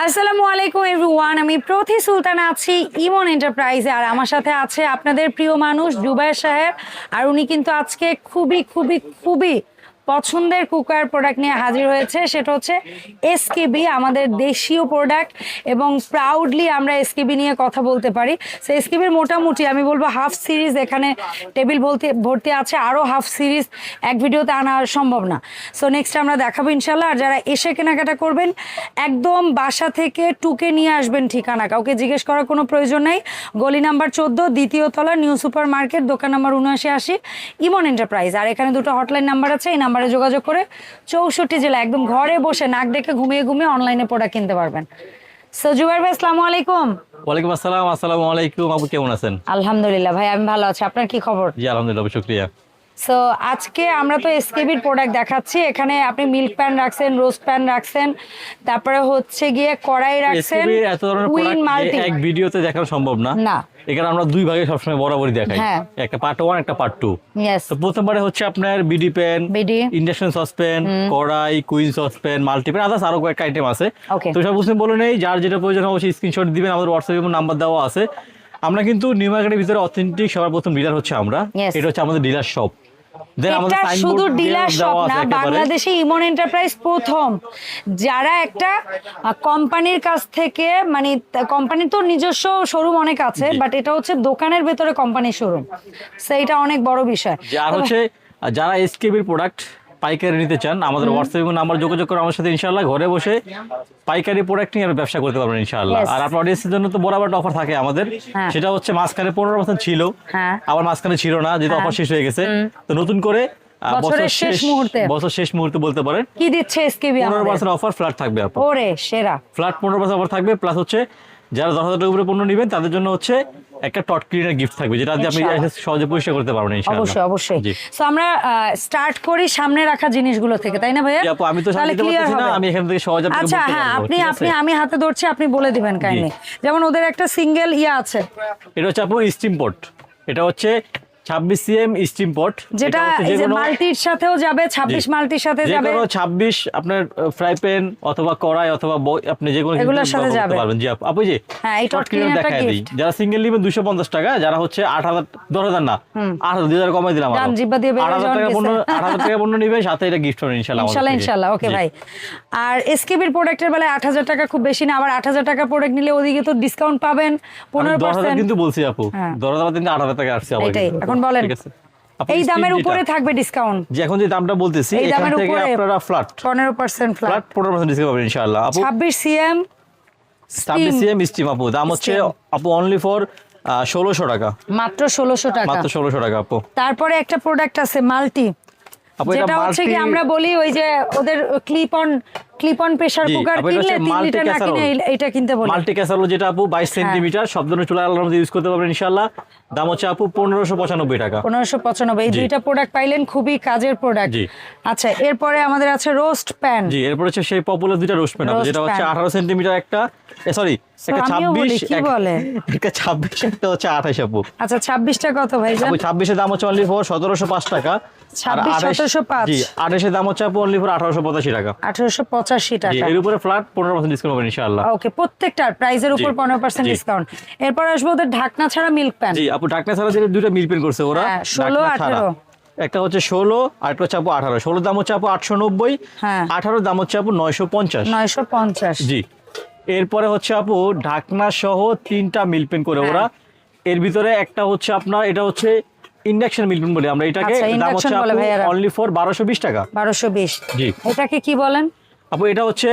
আসসালামু আলাইকুম এভরিওয়ান, আমি প্রতি সুলতান আছি ইমন এন্টারপ্রাইজে, আর আমার সাথে আছে আপনাদের প্রিয় মানুষ জুবাইর সাহেব, আর উনি কিন্তু আজকে খুবই খুবই খুবই পছন্দের কুকার প্রোডাক্ট নিয়ে হাজির হয়েছে। সেটা হচ্ছে এসকেবি আমাদের দেশীয় প্রোডাক্ট এবং প্রাউডলি আমরা এসকেবি নিয়ে কথা বলতে পারি। সো এসকেবির মোটামুটি আমি বলব হাফ সিরিজ এখানে টেবিল ভর্তি ভর্তি আছে। আরও হাফ সিরিজ এক ভিডিওতে আনা সম্ভব না। সো নেক্সট আমরা দেখাবো ইনশাল্লাহ আর যারা এসে কেনাকাটা করবেন, একদম বাসা থেকে টুকে নিয়ে আসবেন ঠিকানা। কাউকে জিজ্ঞেস করার কোনো প্রয়োজন নেই। গলি নাম্বার চোদ্দ, দ্বিতীয় তলা, নিউ সুপার মার্কেট দোকান নাম্বার উনআশি আশি, ইমন এন্টারপ্রাইজ। আর এখানে দুটো হটলাইন নাম্বার আছে, এই নাম্বারে যোগাযোগ করে চৌষট্টি জেলা একদম ঘরে বসে নাক ডেকে ঘুমিয়ে ঘুমিয়ে অনলাইনে প্রোডাক্ট কিনতে পারবেন। সো ভাই আসসালামু আলাইকুম। ওয়ালাইকুম আসসালাম আসসালামু আলাইকুম। আপু কেমন আছেন? আলহামদুলিল্লাহ ভাই আমি ভালো আছি। আপনার কি খবর? জি আলহামদুলিল্লাহ শুক্রিয়া। সো আজকে আমরা তো এসকেবির প্রোডাক্ট দেখাচ্ছি। এখানে আপনি মিল্ক প্যান রাখছেন প্যান রাখছেন তারপরে হচ্ছে গিয়ে কড়াই রাখছেন এসকেবি এত ধরনের কুইন প্রোডাক্ট মাল্টি এক ভিডিওতে দেখানো সম্ভব না। না। এখানে আমরা দুই ভাগে সবসময় বরাবরই দেখাই। হ্যাঁ। একটা পার্ট ওয়ান একটা পার্ট টু তো প্রথমবারে হচ্ছে আপনার বিডি প্যান ইন্ডাকশন সসপ্যান কড়াই কুইন সসপ্যান মাল্টিপ্যান আদার্স আরও কয়েকটা আইটেম আছে। তো সব বুঝতে বলে নেই যার যেটা প্রয়োজন অবশ্যই স্ক্রিনশট দিবেন আমাদের হোয়াটসঅ্যাপে নাম্বার দেওয়া আছে। আমরা কিন্তু নিউ মার্কেটের ভিতরে অথেন্টিক সবার প্রথম ডিলার হচ্ছে আমরা. এটা হচ্ছে আমাদের ডিলার শপ এটা শুধু ডিলার শপ না বাংলাদেশে ইমন এন্টারপ্রাইজ প্রথম। যারা একটা কোম্পানির কাছ থেকে মানে কোম্পানির তো নিজস্ব শোরুম অনেক আছে বাট এটা হচ্ছে দোকানের ভেতরে কোম্পানির শোরুম সেইটা অনেক বড় বিষয়। যে হচ্ছে যারা এসকেবির প্রোডাক্ট পাইকারি নিতে চান আমাদের হোয়াটসঅ্যাপে নাম্বার যোগাযোগ করে আমার সাথে ইনশাআল্লাহ ঘরে বসে পাইকারি প্রোডাক্ট নিয়ে ব্যবসা করতে পারবেন ইনশাআল্লাহ। আর আপনার অডিয়েন্সের জন্য তো বরাবর অফার থাকে আমাদের। হ্যাঁ। সেটা হচ্ছে মাঝখানে পনেরো পার্সেন্ট ছিল হ্যাঁ। আবার মাঝখানে ছিল না যেহেতু হ্যাঁ। অফার শেষ হয়ে গেছে। তো নতুন করে বছরের বছর শেষ শেষ মুহূর্তে। বছর শেষ মুহূর্তে বলতে পারেন। কি দিচ্ছে এসকেবি পনেরো পার্সেন্ট অফার ফ্ল্যাট থাকবে আপনার। ওরে সেরা। ফ্ল্যাট পনেরো পার্সেন্ট অফার থাকবে প্লাস হচ্ছে যারা দশ হাজার টাকার উপরে পণ্য নেবেন তাদের জন্য হচ্ছে একটা টট ক্লিনার গিফট থাকবে যেটা আপনি সহজে পরিষ্কার করতে পারবেন অবশ্যই অবশ্যই। সো আমরা স্টার্ট করি সামনে রাখা জিনিসগুলো থেকে তাই না ভাইয়া? আপু, আমি তো সামনে না। আমি এখান থেকে সহজে আচ্ছা হ্যাঁ আপনি আপনি আমি হাতে ধরছি আপনি বলে দিবেন কাইন্ডলি যেমন ওদের একটা সিঙ্গেল ইয়া আছে। এটা হচ্ছে আপনার স্টিম পট এটা হচ্ছে ছাব্বিশ সিএম স্টিম পট যেটা এই যে মাল্টির সাথেও যাবে 26 মাল্টির সাথে যাবে কোনো ছাব্বিশ আপনার ফ্রাই প্যান অথবা কড়াই অথবা আপনি যে কোনো এগুলোর সাথে যাবে। পারবেন জি আপু জি হ্যাঁ, এই টট দেখায় দিই যারা সিঙ্গেল নেবেন দুশো পঞ্চাশ টাকা যারা হচ্ছে আট হাজার দশ হাজার না আট হাজার দুই হাজার কমাই দিলাম আরও। জিহ্বা দিয়ে বের আট হয়ে হাজার যাওয়ার টাকা গেছে। পণ্য আট হাজার টাকা পণ্য নিবে সাথে এটা গিফট হবে থেকে। ইনশাল্লাহ ওকে। ভাই আর এসকেবির প্রোডাক্টের বেলায় আট হাজার টাকা খুব বেশি না আবার আট হাজার টাকা প্রোডাক্ট নিলে ওদিকে তো ডিসকাউন্ট পাবেন আমি পনেরো দশ হাজার পার্সেন্ট কিন্তু বলছি আপু হ্যাঁ। দশ হাজার কিন্তু আট হাজার টাকা আসছে আবার। এখন বলেন। এই দামের উপরে থাকবে ডিসকাউন্ট যে এখন যে দামটা বলতেছি এই এখান দামের থেকে উপরে আপনারা ফ্ল্যাট পনেরো পার্সেন্ট ফ্ল্যাট ফ্ল্যাট পনেরো পার্সেন্ট ডিসকাউন্ট পাবেন ইনশাআল্লাহ। আপু ছাব্বিশ সিএম ছাব্বিশ সিএম স্টিম আপু। দাম হচ্ছে আপু অনলি ফর ষোলোশো টাকা। মাত্র ষোলোশো টাকা। মাত্র ষোলোশো টাকা আপু। তারপরে একটা প্রোডাক্ট আছে মাল্টি। আপু যেটা হচ্ছে কি আমরা বলি ওই যে ওদের clip on clip on pressure cooker কিনলে হচ্ছে তিন multi লিটার না কিনে এইটা কিনতে বলি মাল্টি ক্যাসারো যেটা আপু বাইশ হ্যাঁ। সেন্টিমিটার সব ধরনের চুলা আলার মধ্যে ইউজ করতে পারবেন ইনশাল্লাহ দাম হচ্ছে আপু পনেরোশো পঁচানব্বই টাকা। পনেরোশো পঁচানব্বই। এই দুইটা প্রোডাক্ট পাইলেন খুবই কাজের প্রোডাক্ট আচ্ছা এরপরে আমাদের আছে রোস্ট প্যান জি এরপর হচ্ছে সেই পপুলার দুইটা রোস্ট প্যান যেটা হচ্ছে pan। আঠারো সেন্টিমিটার একটা সরি একটা আমিও বলি, ছাব্বিশ কি বলে? একটা ছাব্বিশ একটা হচ্ছে আঠাশ আপু। আচ্ছা কত ভাই দাম হচ্ছে অনলি ফর টাকা। আর 26, আঠাশ 1705 জি আঠাশের দাম হচ্ছে আপু অনলি ফর আঠারোশো পঁচাশি টাকা। আঠারোশো পঁচাশি টাকা। এর উপরে ফ্ল্যাট পনেরো পার্সেন্ট ডিসকাউন্ট পাবেন ইনশাআল্লাহ। ওকে প্রত্যেকটার প্রাইসের উপর পনেরো পার্সেন্ট ডিসকাউন্ট এরপর আসব ওদের ঢাকনা ছাড়া মিল্ক প্যান জি আপু ঢাকনা ছাড়া দুইটা মিল পেন করছে ওরা হ্যাঁ, 16, ঢাকনা ছাড়া। 18 একটা হচ্ছে ষোলো আর একটা হচ্ছে আপু আঠারো। ষোলোর দাম হচ্ছে আপু আটশো নব্বই হ্যাঁ। আঠারোর দাম হচ্ছে আপু নয়শো পঞ্চাশ। নয়শো পঞ্চাশ। জি। এরপরে হচ্ছে আপু ঢাকনা সহ তিনটা মিল পেন করে হ্যাঁ। ওরা এর ভিতরে একটা হচ্ছে আপনার এটা হচ্ছে ইন্ডাকশন মিল পেন বলি আমরা এটাকে। আচ্ছা, দাম হচ্ছে। অনলি ফর বারোশো বিশ টাকা। বারোশো বিশ। জি। এটাকে কি বলেন? আপু এটা হচ্ছে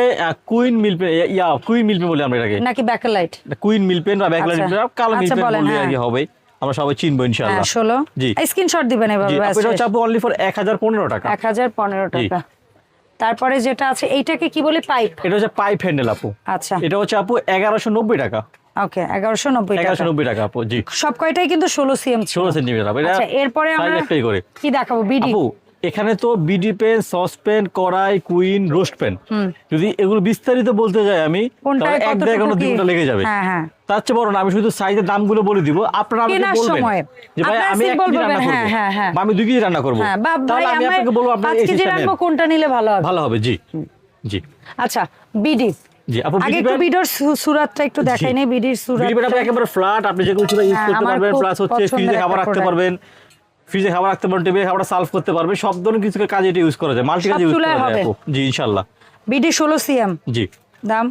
queen mill pen yeah queen mill pen বলি আমরা এটাকে। নাকি ব্যাকেলাইট কুইন মিল পেন বা ব্যাকলাইট। কালো মিল পেন বলেন, বললে আর হ্যাঁ। কি হবে। আমরা সবাই চিনবো ইনশাআল্লাহ। হ্যাঁ ষোলো। জি। স্ক্রিনশট দিবেন এভাবে আপু এটা হচ্ছে আপু অনলি ফর এক হাজার পনেরো টাকা। এক হাজার পনেরো জি। টাকা। তারপরে যেটা আছে এইটাকে কি বলে? পাইপ এটা হচ্ছে পাইপ হ্যান্ডেল আপু। আচ্ছা। এটা হচ্ছে আপু এগারোশো নব্বই টাকা। ওকে এগারোশো নব্বই এগারোশো টাকা নব্বই টাকা আপু জি। সব কয়টাই কিন্তু ষোলো সিএম ষোলো সেন্টিমিটার আপু। এটা আচ্ছা এরপরে আমরা কি দেখাবো? বিডি আপু এখানে তো বিডি পেন সস পেন কড়াই কুইন রোস্ট পেন। যদি এগুলো বিস্তারিত বলতে যাই আমি এক দুই ঘণ্টা লেগে যাবে। হ্যাঁ, হ্যাঁ। তার চেয়ে বড় না আমি শুধু সাইজের দামগুলো বলে দিব। আপনারা আমাকে বলবেন যে ভাই আমি এক কেজি রান্না করব। হ্যাঁ, হ্যাঁ। বা আমি দুই কেজি রান্না করব। তাহলে আমি আপনাকে বলব আপনার এই সিস্টেম কোনটা নিলে ভালো হবে? ভালো হবে জি। জি। আচ্ছা বিডি। জি আপু আগে একটু বিডির সুরাতটা একটু দেখাই নেই বিডির সুরাত বিড়ি আপনি একেবারে ফ্ল্যাট আপনি যে কোনো ইউজ করতে পারবেন প্লাস হচ্ছে ফ্রিজে খাবার রাখতে পারবেন। ফ্রিজে খাবার রাখতে পারবেন টেবিলে খাবার সার্ভ করতে পারবেন সব ধরনের কিছু কাজে এটা ইউজ করা যায়। মাল্টি কাজে ইউজ করা যায় জি ইনশাআল্লাহ বিডি ষোলো সিএম। জি। দাম?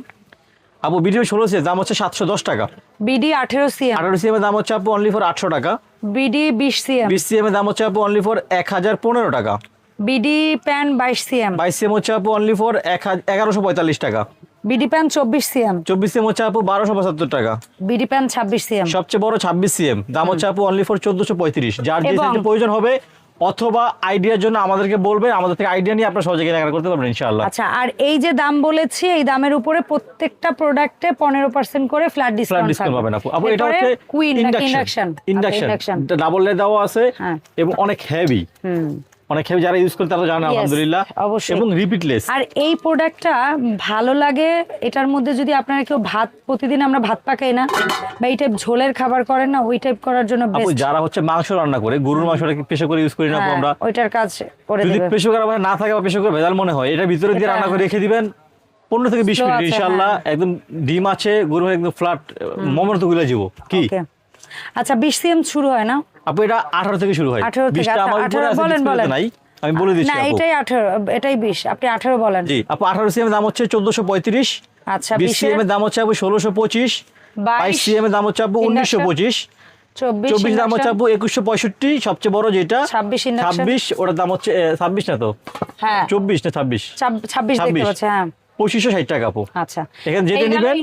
আপু ভিডিও ষোলো দাম হচ্ছে সাতশো দশ টাকা। বিডি আঠেরো সিএম। আঠারো সিএম এর দাম হচ্ছে আপু অনলি ফর আটশো টাকা। বিডি বিশ সিএম। বিশ সিএম এর দাম হচ্ছে আপু অনলি ফর এক হাজার পনেরো টাকা। বিডি প্যান বাইশ সিএম। বাইশ সিএম হচ্ছে আপু অনলি ফর এক হাজার এগারোশো পঁয়তাল্লিশ টাকা। বিডি প্যান চব্বিশ সিএম। চব্বিশ সিএম হচ্ছে আপু বারোশো পঁচাত্তর টাকা। বিডি প্যান ছাব্বিশ সিএম। সবচেয়ে বড় ছাব্বিশ সিএম। দাম হচ্ছে আপু অনলি ফর চোদ্দশো পঁয়ত্রিশ। যার যে প্রয়োজন হবে অথবা আইডিয়ার জন্য আমাদেরকে বলবেন আমাদের থেকে আইডিয়া নিয়ে আপনার সহজে কেনাকাটা করতে পারবেন ইনশাআল্লাহ। আচ্ছা আর এই যে দাম বলেছি এই দামের উপরে প্রত্যেকটা প্রোডাক্টে পনেরো পার্সেন্ট করে ফ্ল্যাট ডিসকাউন্ট ডিসকাউন্ট পাবেন আপু। আপু এটা হচ্ছে ইন্ডাকশন ইন্ডাকশন ডাবল লে দেওয়া আছে হ্যাঁ। এবং অনেক হেভি হুম। অনেক যারা ইউজ করে তারা জানে আলহামদুলিল্লাহ। অবশ্যই। এবং রিপিটলেস আর এই প্রোডাক্টটা ভালো লাগে এটার মধ্যে যদি আপনারা কেউ ভাত প্রতিদিন আমরা ভাত পাকাই না বা এই টাইপ ঝোলের খাবার করেন না ওই টাইপ করার জন্য বেস্ট যারা হচ্ছে মাংস রান্না করে গরুর মাংসটাকে করে ইউজ করি না আপু আমরা ওইটার কাজ করে যদি দেবে প্রেশার কুকার না থাকে বা প্রেশার কুকার ভেজাল মনে হয় এটা ভিতরে দিয়ে রান্না করে রেখে দিবেন পনেরো থেকে বিশ মিনিট ইনশাল্লাহ হ্যাঁ। একদম ডিম আছে গরু একদম ফ্ল্যাট মোমোর তো গুলে যাব। কি? আচ্ছা বিশ সিএম শুরু হয় না? আপু এটা আঠারো থেকে শুরু হয়। 18 থেকে, আচ্ছা, আমার উপরে আছে বলেন, বলেন। নাই। আমি বলে দিচ্ছি না এটাই আঠারো এটাই বিশ আপনি আঠারো বলেন। জি আপু আঠারো সিএম দাম হচ্ছে চোদ্দশো পঁয়ত্রিশ। আচ্ছা বিশ বিশের সিএম দাম হচ্ছে আপু ষোলোশো পঁচিশ। বাইশ বাইশ সিএম দাম হচ্ছে আপু উনিশশো Induction, পঁচিশ। চব্বিশ চব্বিশ দাম হচ্ছে আপু একুশশো পঁয়ষট্টি সবচেয়ে বড় যেটা। ছাব্বিশ ওটার দাম হচ্ছে ছাব্বিশ না তো? হ্যাঁ। চব্বিশ না ছাব্বিশ? ছাব্বিশ ছাব্বিশ। হ্যাঁ। পঁচিশশো ষাট টাকা আপু। আচ্ছা। এখানে যেটা নিবেন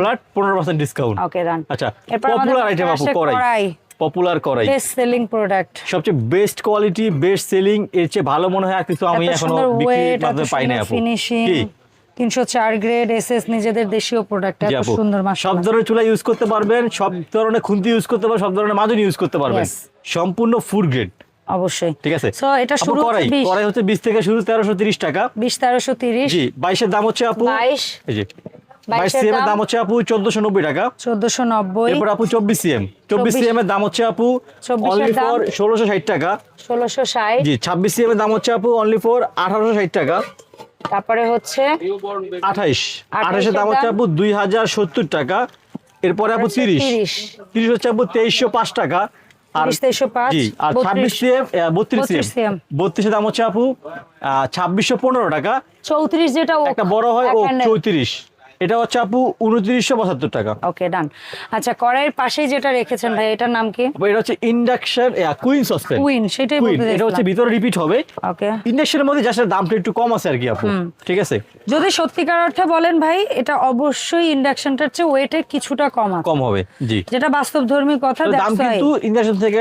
ফ্ল্যাট পনেরো পার্সেন্ট ডিসকাউন্ট ওকে আচ্ছা পপুলার আইটেম আপু করাই কড়াই। পপুলার করাই। বেস্ট সেলিং প্রোডাক্ট সবচেয়ে বেস্ট কোয়ালিটি বেস্ট সেলিং এর চেয়ে ভালো মনে হয় আর কিছু আমি এখনও বিক্রি করতে পাই না আপু। কি? 304 গ্রেড এসএস নিজেদের দেশীয় প্রোডাক্ট এত সুন্দর মাশাআল্লাহ। সব ধরনের চুলা ইউজ করতে পারবেন সব ধরনের খুন্তি ইউজ করতে পারবেন সব ধরনের মাদুর ইউজ করতে পারবেন। সম্পূর্ণ ফুড গ্রেড অবশ্যই। ঠিক আছে? সো এটা শুরু করাই। করাই হচ্ছে 20 থেকে শুরু 1330 টাকা। 20 1330 জি 22 এর দাম হচ্ছে আপু 22 22 সিএম দাম হচ্ছে আপু 1490 টাকা। 1490 এরপর আপু সিএম এর দাম হচ্ছে আপু অনলি ফর টাকা। এর দাম হচ্ছে আপু অনলি ফর টাকা। তারপরে দাম হচ্ছে আপু 2070 টাকা। এরপরে আপু 30 30 হচ্ছে আপু 2305 টাকা। আর সিএম 32 সিএম দাম হচ্ছে আপু 2615 টাকা। যেটা একটা বড় হয় ও 34 এটা হচ্ছে আপু উনত্রিশশো পঁচাত্তর টাকা। ওকে ডান। আচ্ছা কড়াইয়ের পাশেই যেটা রেখেছেন ভাই এটার নাম কি? এটা হচ্ছে ইন্ডাকশন কুইন সসপেন। কুইন সেটাই কুইন এটা হচ্ছে ভিতরে রিপিট হবে। ওকে। ইন্ডাকশনের মধ্যে জাস্ট দামটা একটু কম আছে আর কি আপু। ঠিক আছে? যদি সত্যিকার অর্থে বলেন ভাই এটা অবশ্যই ইন্ডাকশনটার চেয়ে ওয়েটে কিছুটা কম আছে। কম হবে জি। যেটা বাস্তব ধর্মী কথা দাম কিন্তু ইন্ডাকশন থেকে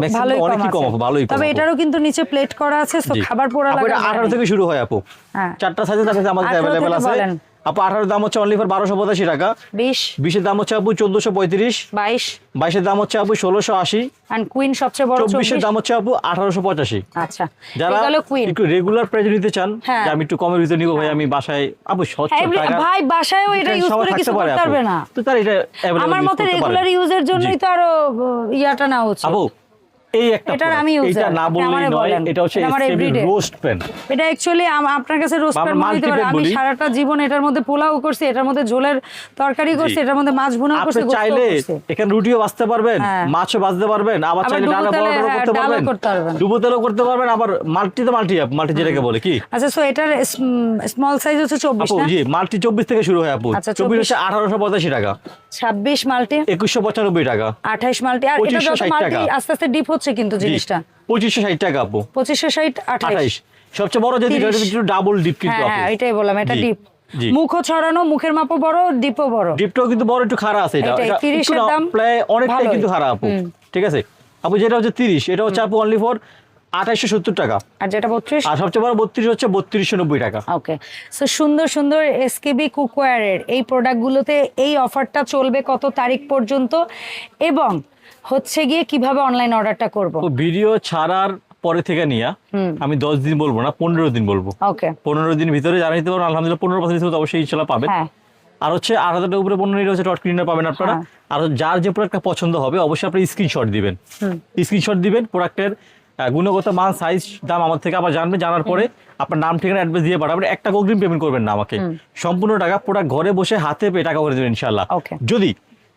ম্যাক্সিমাম অনেকই কম হবে ভালোই তবে এটারও কিন্তু নিচে প্লেট করা আছে তো খাবার পোড়া লাগা আঠারো থেকে শুরু হয় আপু। হ্যাঁ। চারটা সাইজের কাছে আমাদের 18 থেকে আছে। আপু আঠারোর দাম হচ্ছে অনলি ফর বারোশো পঁচাশি টাকা। বিশ। বিশের দাম হচ্ছে আপু চোদ্দশো পঁয়ত্রিশ। বাইশ। বাইশের দাম হচ্ছে আপু ষোলোশো আশি। কুইন সবচেয়ে বড় চব্বিশের দাম হচ্ছে আপু আঠারোশো পঁচাশি। আচ্ছা যারা একটু রেগুলার প্রাইস নিতে চান হ্যাঁ। আমি একটু কমের ভিতরে নিবো ভাই আমি বাসায় আপু হ্যাঁ, ভাই বাসায়ও এটা ইউজ করে কিছু করতে পারবে না। তো তার এটা আমার মতে রেগুলার ইউজের জন্যই তো আরও ইয়াটা না উচিত। আপু এই একটা product, আমি user, এটা না বললেই নয় এটা হচ্ছে এটা রোস্ট প্যান এটা অ্যাকচুয়ালি আপনার কাছে রোস্ট প্যান আমরা মনে হতে পারে আমি সারাটা জীবন এটার মধ্যে পোলাও করছি এটার মধ্যে ঝোলের তরকারি করছি এটার মধ্যে মাছ ভুনা করছি গোস্ত চাইলে এখানে রুটিও পারবেন হ্যাঁ। মাছও পারবেন আবার চাইলে ডালা বড় হ্যাঁ, করতে পারবেন। ডুবো তেলও করতে পারবেন আবার মাল্টি তো মাল্টি মাল্টি যেটাকে বলে কি? আচ্ছা সো এটার স্মল সাইজ হচ্ছে চব্বিশ আপু না? জি মাল্টি চব্বিশ থেকে শুরু হয় আপু। আচ্ছা, চব্বিশ 24 হচ্ছে আঠারোশো পঁচাশি টাকা। ছাব্বিশ মাল্টি। একুশশো পঁচানব্বই টাকা। আঠাইশ মাল্টি। আর এটা যত মাল্টি আস্তে আস্তে ডিপ হচ্ছে কিন্তু জিনিসটা। পঁচিশশো ষাট টাকা আপু। পঁচিশশো ষাট আঠাইশ সবচেয়ে বড় যেটি 30 একটু ডাবল ডিপ কিন্তু হ্যাঁ হ্যাঁ এটাই বললাম এটা ডিপ মুখ মুখও ছড়ানো মুখের মাপও বড় ডিপও বড়। ডিপটাও কিন্তু বড় একটু খারাপ আছে এটা। তিরিশের এটা 30 একটু এর না, দাম প্রায় অনেকটাই কিন্তু খারাপ আপু। ঠিক আছে? আপু যেটা হচ্ছে তিরিশ এটা হচ্ছে আপু অনলি ফর সত্তর টাকা। আর যেটা বত্রিশ? আর সবচেয়ে বড় বত্রিশ হচ্ছে বত্রিশশো নব্বই টাকা। ওকে। সো সুন্দর সুন্দর এসকেবি কুকওয়্যারের এই প্রোডাক্টগুলোতে এই অফারটা চলবে কত তারিখ পর্যন্ত? এবং হচ্ছে গিয়ে কীভাবে অনলাইন অর্ডারটা করব? ভিডিও ছাড়ার পরে থেকে নিয়ে আমি দশ দিন বলব না পনেরো দিন বলব। ওকে। পনেরো দিন ভিতরে যারা নিতে পারবেন আলহামদুলিল্লাহ পনেরো পার্সেন্ট অবশ্যই ইনশাল্লাহ পাবেন। হ্যাঁ। আর হচ্ছে আট হাজার উপরে পনেরো নিলে হচ্ছে ডট ক্লিনার পাবেন আপনারা। হ্যাঁ। আর যার যে প্রোডাক্টটা পছন্দ হবে অবশ্যই আপনি স্ক্রিনশট দিবেন। স্ক্রিনশট দিবেন প্রোডাক্টের গুণগত মান সাইজ দাম আমার থেকে আবার জানবে জানার পরে আপনার নাম ঠিকানা অ্যাড্রেস দিয়ে পাঠাবেন। একটা অগ্রিম পেমেন্ট করবেন না আমাকে। সম্পূর্ণ টাকা প্রোডাক্ট ঘরে বসে হাতে পেয়ে টাকা করে দেবেন ইনশাল্লাহ. যদি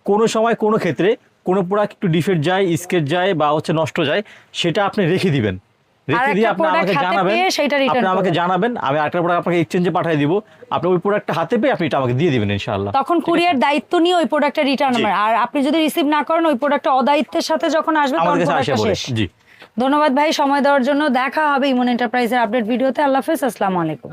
কোনো সময় কোনো ক্ষেত্রে কোনো প্রোডাক্ট একটু ডিফেক্ট যায় স্কেচ যায় বা হচ্ছে নষ্ট যায় সেটা আপনি রেখে দিবেন। রেখে দিয়ে আপনি আমাকে জানাবেন। আপনি আমাকে জানাবেন। আমি প্রোডাক্ট আপনাকে এক্সচেঞ্জে পাঠিয়ে দিব। আপনি ওই প্রোডাক্টটা হাতে পেয়ে আপনি এটা আমাকে দিয়ে দিবেন ইনশাআল্লাহ। তখন কুরিয়ার দায়িত্ব নিয়ে ওই প্রোডাক্টটা রিটার্ন। আর আপনি যদি রিসিভ না করেন ওই প্রোডাক্টটা অদায়িত্বের সাথে যখন আসবে তখন শেষ। জি। ধন্যবাদ ভাই, সময় দেওয়ার জন্য। দেখা হবে ইমন এন্টারপ্রাইজের আপডেট ভিডিওতে। আল্লাহ হাফেজ, আসসালামু আলাইকুম।